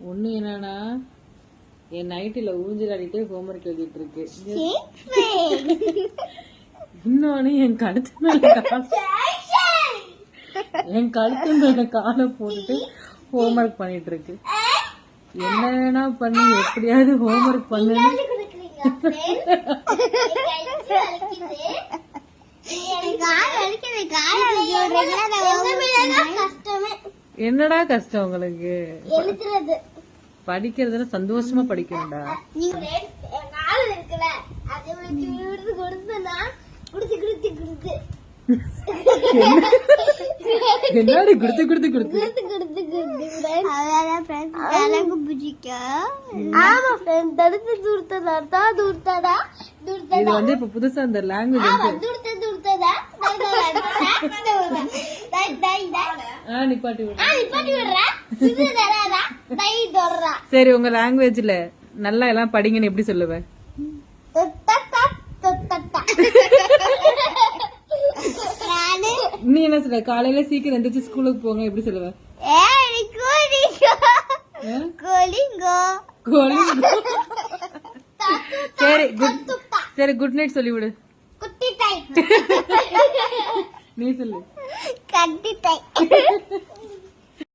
ஒண்ணு என்னன்னா என் நைட்டில ஊஞ்சல் ஆடிட்டே ஹோம்ஒர்க் எழுதிட்டு இருக்கு இன்னொன்னு என் கழுத்து மேல என் கழுத்து மேல காலை போட்டுட்டு ஹோம்ஒர்க் பண்ணிட்டு இருக்கு என்ன வேணா பண்ணி எப்படியாவது ஹோம்ஒர்க் பண்ணுன்னு. என்னடா கஷ்டம் உங்களுக்கு? எழுதுறது. படிக்கிறதுல சந்தோஷமா படிக்கணும்டா. கால இருக்குல்ல அது விடுத்து கொடுத்தனா குடுத்து குடுத்து குடுத்து. என்னடி குடுத்து குடுத்து குடுத்து? குடுத்து குடுத்து குடுத்து எனக்கு பிடிக்கும் ஆமா. ஃப்ரெண்ட் தடுத்து தூர்த்ததா? தான் தூர்த்ததா? தூர்த்ததா இது வந்து இப்ப புதுசா இந்த லாங்குவேஜ் தூர்த்த தூர்த்ததா? நிப்பாட்டி விடுறா. சரி உங்க லாங்குவேஜ்ல நல்லா எல்லாம் படிங்கன்னு எப்படி சொல்லுவேன் நீ என்ன சொல்ல காலையில சீக்கிரம் எந்திரிச்சு ஸ்கூலுக்கு போங்க எப்படி கோழி சரி குட் சரி குட் நைட் சொல்லி விடு குட்டி டை நீ சொல்லு. ತೆಗ್ದಿಟ್ಟೆ